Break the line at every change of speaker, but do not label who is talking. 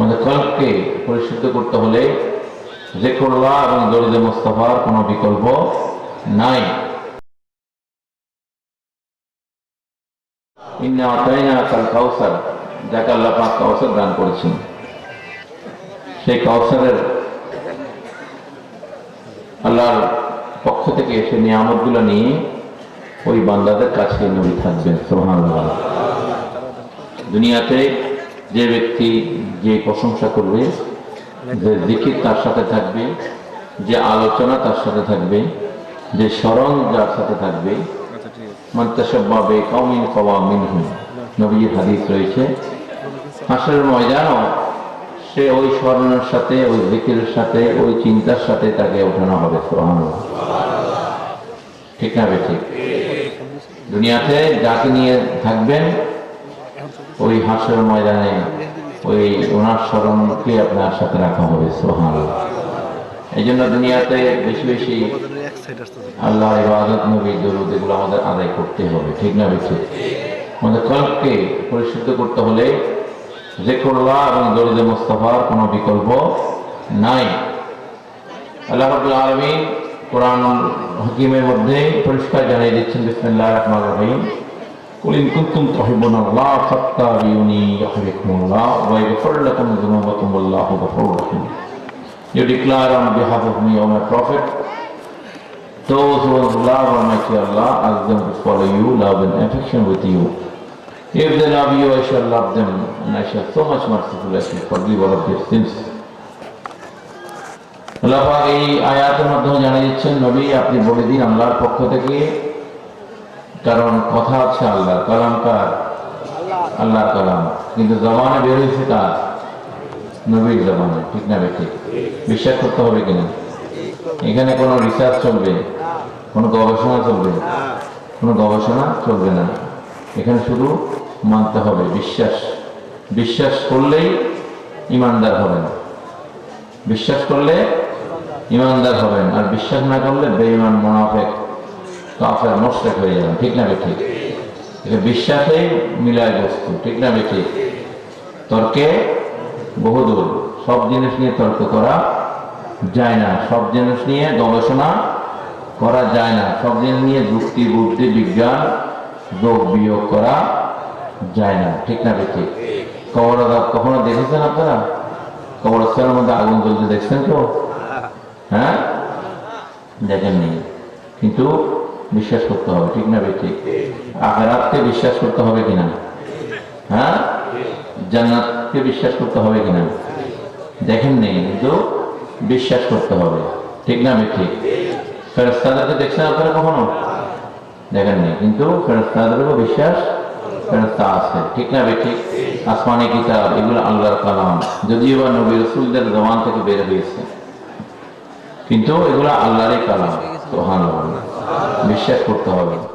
আমাদের কলকে পরিশুদ্ধ করতে হলে জেকুল্লাহ এবং দরিদ মোস্তফার কোনো বিকল্প নাই। কাউসার যাকে আল্লাহ পাক কাউসার দান করেছেন। সেই কাউসারের আল্লাহর পক্ষ থেকে এসে নিয়ামতগুলো নিয়ে ওই বান্দাদের কাছে নবী থাকবেন, সুবহানাল্লাহ। দুনিয়াতে যে ব্যক্তি যে প্রশংসা করবে যে জিকির তার সাথে থাকবে যে আলোচনা তার সাথে থাকবে যে স্মরণ যার সাথে থাকবে মন্তসব্বাবে কমিন কওয়া মিনহু। নবীর হাদিস রয়েছে। হাসরের ময়দানও সে ওই স্মরণের সাথে ওই জিকিরের সাথে ওই চিন্তার সাথে তাকে ওঠানো হবে ঠিক না ঠিক। দুনিয়াতে যাকে নিয়ে থাকবেন ওই হাসর ময়দানে ওই ওনার স্মরণকে আপনার সাথে রাখা হবে সোহান এই জন্য দুনিয়াতে বেশি বেশি আল্লাহ ইবাদত নবী দরুদ এগুলো আমাদের আদায় করতে হবে, ঠিক না বেশি আমাদের কলকে পরিশুদ্ধ করতে হলে যে জেকুল্লাহ এবং দরুদে মোস্তফার কোনো বিকল্প নাই। আল্লাহ রাব্বুল আলামিন কোরআন হকিমের মধ্যে পরিষ্কার জানিয়ে দিচ্ছেন, বিসমিল্লাহির রহমানির রহিম। قل إن كنتم تحبون الله فاتبعوني يحببكم الله ويغفر لكم ذنوبكم والله غفور رحيم You declare on behalf of me, O my Prophet, those who love Almighty Allah, ask them to follow you, love and affection with you. If they love you, I shall love them, and I shall so much merciful as to forgive all of their sins. আল্লাহ পাক এই আয়াতের মাধ্যমে জানিয়ে দিচ্ছেন নবী আপনি বলে দিন আল্লাহর পক্ষ থেকে কারণ কথা হচ্ছে আল্লাহ কালাম কার? আল্লাহ কালাম। কিন্তু জবানে বের হয়েছে কার? নবীর জবানে, ঠিক না ঠিক বিশ্বাস করতে হবে কিনা? এখানে কোনো রিসার্চ চলবে? কোনো গবেষণা চলবে? কোনো গবেষণা চলবে না। এখানে শুধু মানতে হবে, বিশ্বাস। বিশ্বাস করলেই ইমানদার হবেন। বিশ্বাস করলে ইমানদার হবেন। আর বিশ্বাস না করলে বেঈমান, মোনাফেক। কাফের মোশরেক হয়ে যাবেন ঠিক না বেঠিক? এটা বিশ্বাসে মিলায় বস্তু, ঠিক না বেঠিক? তর্কে বহুদূর, সব জিনিস নিয়ে তর্ক করা যায় না, সব জিনিস নিয়ে গবেষণা করা যায় না, সব জিনিস নিয়ে যুক্তি, বুদ্ধি, বিজ্ঞান, যোগ, বিয়োগ করা যায় না, ঠিক না বেঠিক? কবর কখনো দেখেছেন আপনারা? কবরস্থানের মধ্যে আগুন জ্বলতে দেখছেন কেউ হ্যাঁ? দেখেননি। কিন্তু বিশ্বাস করতে হবে, ঠিক না ঠিক। আখেরাতকে বিশ্বাস করতে হবে কিনা? হ্যাঁ? জান্নাতকে বিশ্বাস করতে হবে কিনা? দেখেননি কিন্তু বিশ্বাস করতে হবে, ঠিক না ঠিক। ফেরস্তাদেরকে দেখছেন আপনারা কখনো? দেখেননি কিন্তু ফেরস্তাদেরও বিশ্বাস ফেরস্তা আছে, ঠিক না ঠিক। আসমানি কিতাব, এগুলো আল্লাহর কালাম, যদিও বা নবী রসুলদের জমান থেকে বের হয়েছে, কিন্তু এগুলো আল্লাহরই কালাম। বিশ্বাস করতে হবে।